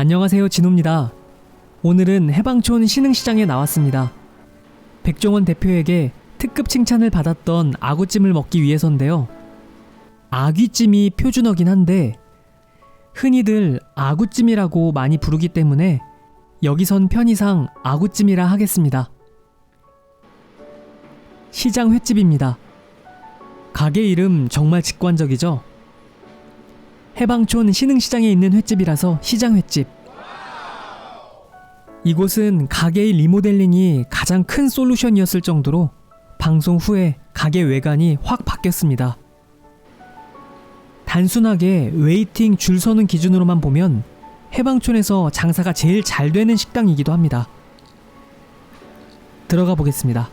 안녕하세요 진호입니다. 오늘은 해방촌 신흥시장에 나왔습니다. 백종원 대표에게 특급 칭찬을 받았던 아구찜을 먹기 위해서인데요. 아귀찜이 표준어긴 한데 흔히들 아구찜이라고 많이 부르기 때문에 여기선 편의상 아구찜이라 하겠습니다. 시장 횟집입니다. 가게 이름 정말 직관적이죠? 해방촌 신흥시장에 있는 횟집이라서 시장 횟집. 이곳은 가게의 리모델링이 가장 큰 솔루션이었을 정도로 방송 후에 가게 외관이 확 바뀌었습니다. 단순하게 웨이팅 줄 서는 기준으로만 보면 해방촌에서 장사가 제일 잘 되는 식당이기도 합니다. 들어가 보겠습니다.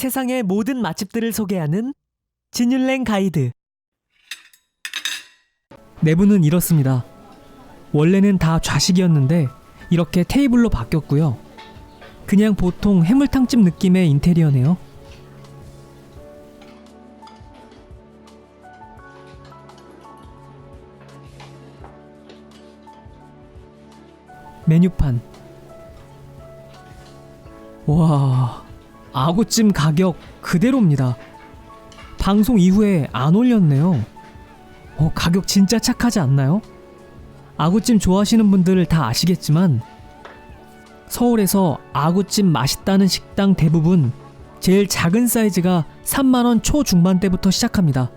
세상의 모든 맛집들을 소개하는 진율랭 가이드. 내부는 이렇습니다. 원래는 다 좌식이었는데 이렇게 테이블로 바뀌었고요. 그냥 보통 해물탕집 느낌의 인테리어네요. 메뉴판. 와, 아구찜 가격 그대로입니다. 방송 이후에 안 올렸네요. 어, 가격 진짜 착하지 않나요? 아구찜 좋아하시는 분들 다 아시겠지만 서울에서 아구찜 맛있다는 식당 대부분 제일 작은 사이즈가 3만원 초중반대부터 시작합니다.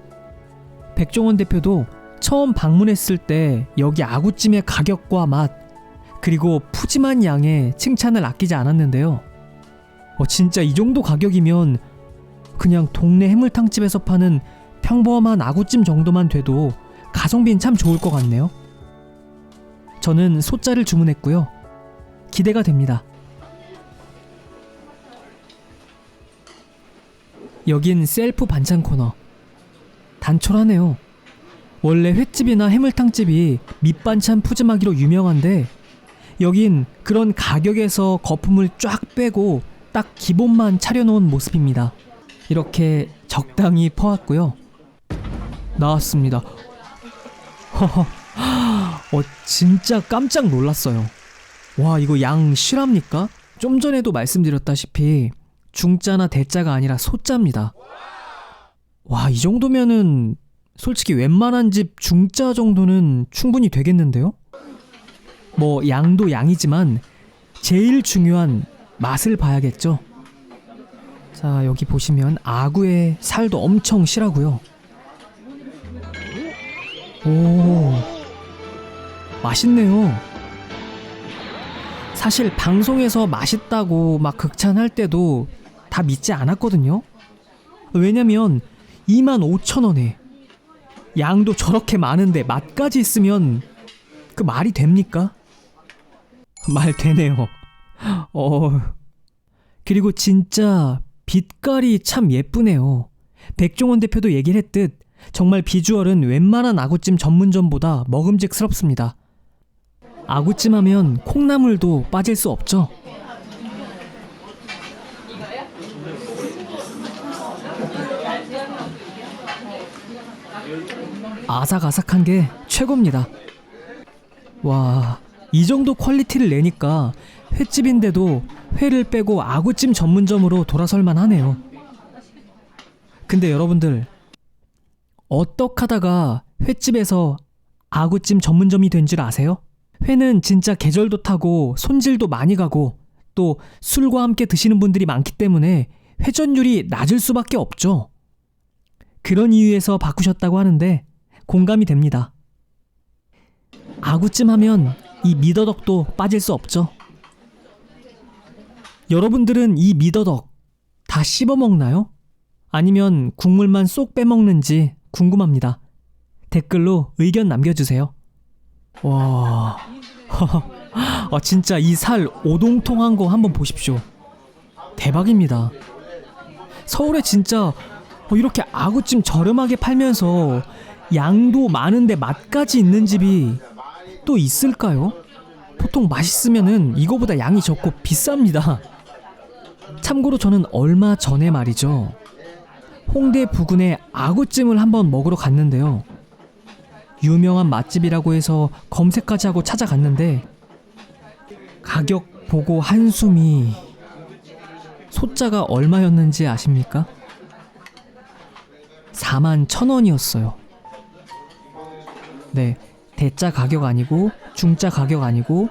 백종원 대표도 처음 방문했을 때 여기 아구찜의 가격과 맛 그리고 푸짐한 양에 칭찬을 아끼지 않았는데요. 어, 진짜 이 정도 가격이면 그냥 동네 해물탕집에서 파는 평범한 아구찜 정도만 돼도 가성비는 참 좋을 것 같네요. 저는 소자를 주문했고요. 기대가 됩니다. 여긴 셀프 반찬 코너. 단촐하네요. 원래 횟집이나 해물탕집이 밑반찬 푸짐하기로 유명한데 여긴 그런 가격에서 거품을 쫙 빼고 딱 기본만 차려놓은 모습입니다. 이렇게 적당히 퍼왔고요. 나왔습니다. 어, 진짜 깜짝 놀랐어요. 와, 이거 양 실합니까? 좀 전에도 말씀드렸다시피 중자나 대자가 아니라 소자입니다. 와, 이 정도면은 솔직히 웬만한 집 중자 정도는 충분히 되겠는데요? 뭐 양도 양이지만 제일 중요한 맛을 봐야겠죠. 자, 여기 보시면 아구의 살도 엄청 실하고요. 오, 맛있네요. 사실 방송에서 맛있다고 막 극찬할 때도 다 믿지 않았거든요. 왜냐면 25,000원에 양도 저렇게 많은데 맛까지 있으면 그 말이 됩니까? 말 되네요. 어. 그리고 진짜 빛깔이 참 예쁘네요. 백종원 대표도 얘기를 했듯 정말 비주얼은 웬만한 아구찜 전문점보다 먹음직스럽습니다. 아구찜 하면 콩나물도 빠질 수 없죠. 아삭아삭한 게 최고입니다. 와, 이 정도 퀄리티를 내니까 횟집인데도 회를 빼고 아구찜 전문점으로 돌아설만 하네요. 근데 여러분들, 어떡 하다가 횟집에서 아구찜 전문점이 된 줄 아세요? 회는 진짜 계절도 타고 손질도 많이 가고 또 술과 함께 드시는 분들이 많기 때문에 회전율이 낮을 수밖에 없죠. 그런 이유에서 바꾸셨다고 하는데 공감이 됩니다. 아구찜 하면 이 미더덕도 빠질 수 없죠. 여러분들은 이 미더덕 다 씹어 먹나요? 아니면 국물만 쏙 빼먹는지 궁금합니다. 댓글로 의견 남겨주세요. 와, 아, 진짜 이 살 오동통한 거 한번 보십시오. 대박입니다. 서울에 진짜 어, 이렇게 아구찜 저렴하게 팔면서 양도 많은데 맛까지 있는 집이 또 있을까요? 보통 맛있으면은 이거보다 양이 적고 비쌉니다. 참고로 저는 얼마 전에 말이죠. 홍대 부근에 아구찜을 한번 먹으러 갔는데요. 유명한 맛집이라고 해서 검색까지 하고 찾아갔는데 가격 보고 한숨이 소자가 얼마였는지 아십니까? 4만 천 원이었어요. 네, 대자 가격 아니고 중자 가격 아니고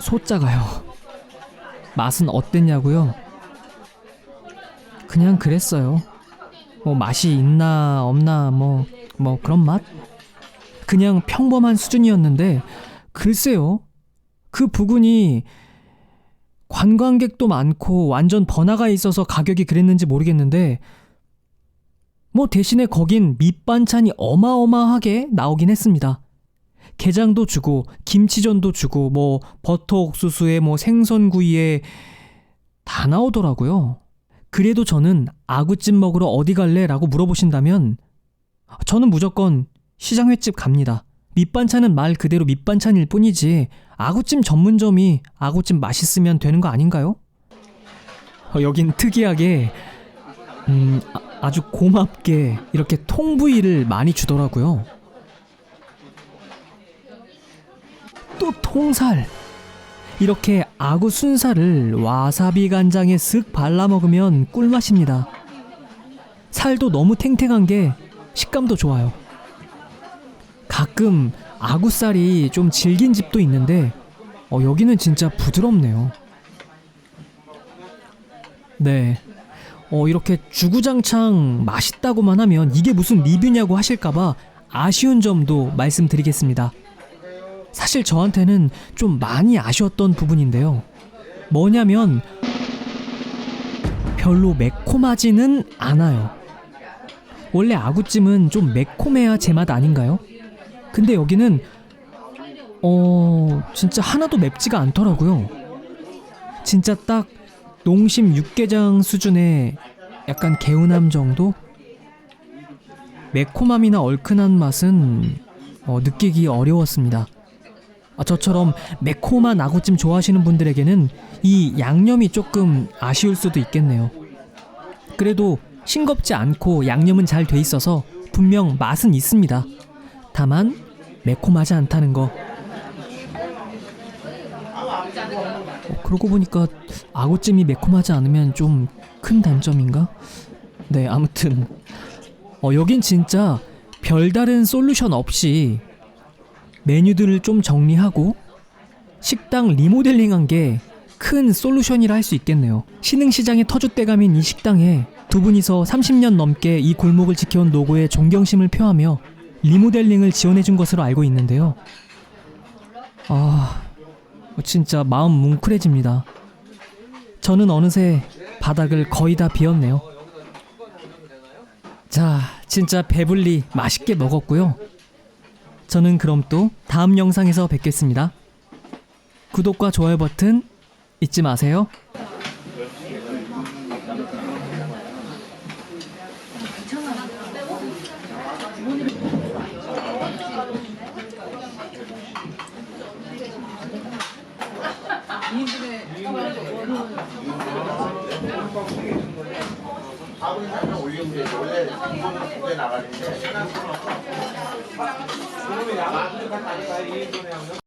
소자가요. 맛은 어땠냐고요? 그냥 그랬어요. 뭐 맛이 있나 없나 뭐뭐 그런 맛? 그냥 평범한 수준이었는데 글쎄요. 그 부근이 관광객도 많고 완전 번화가 있어서 가격이 그랬는지 모르겠는데 뭐 대신에 거긴 밑반찬이 어마어마하게 나오긴 했습니다. 게장도 주고 김치전도 주고 뭐 버터 옥수수에 뭐 생선구이에 다 나오더라고요. 그래도 저는 아구찜 먹으러 어디 갈래? 라고 물어보신다면 저는 무조건 시장 횟집 갑니다. 밑반찬은 말 그대로 밑반찬일 뿐이지 아구찜 전문점이 아구찜 맛있으면 되는 거 아닌가요? 어, 여긴 특이하게 음, 아- 아주 고맙게 이렇게 통부위를 많이 주더라고요. 또 통살. 이렇게 아구 순살을 와사비 간장에 쓱 발라 먹으면 꿀맛입니다. 살도 너무 탱탱한 게 식감도 좋아요. 가끔 아구살이 좀 질긴 집도 있는데 어, 여기는 진짜 부드럽네요. 네. 어, 이렇게 주구장창 맛있다고만 하면 이게 무슨 리뷰냐고 하실까봐 아쉬운 점도 말씀드리겠습니다. 사실 저한테는 좀 많이 아쉬웠던 부분인데요. 뭐냐면 별로 매콤하지는 않아요. 원래 아구찜은 좀 매콤해야 제맛 아닌가요? 근데 여기는 어 진짜 하나도 맵지가 않더라고요. 진짜 딱 농심 육개장 수준의 약간 개운함 정도? 매콤함이나 얼큰한 맛은 어, 느끼기 어려웠습니다. 아, 저처럼 매콤한 아구찜 좋아하시는 분들에게는 이 양념이 조금 아쉬울 수도 있겠네요. 그래도 싱겁지 않고 양념은 잘 돼 있어서 분명 맛은 있습니다. 다만 매콤하지 않다는 거. 어, 그러고 보니까 아구찜이 매콤하지 않으면 좀 큰 단점인가? 네, 아무튼 어, 여긴 진짜 별다른 솔루션 없이 메뉴들을 좀 정리하고 식당 리모델링한 게 큰 솔루션이라 할 수 있겠네요. 신흥시장의 터줏대감인 이 식당에 두 분이서 30년 넘게 이 골목을 지켜온 노고에 존경심을 표하며 리모델링을 지원해준 것으로 알고 있는데요. 아, 진짜 마음 뭉클해집니다. 저는 어느새 바닥을 거의 다 비웠네요. 자, 진짜 배불리 맛있게 먹었고요. 저는 그럼 또 다음 영상에서 뵙겠습니다. 구독과 좋아요 버튼 잊지 마세요. 원래 나가는데 그놈이 나가서 다니까 2인분에 하면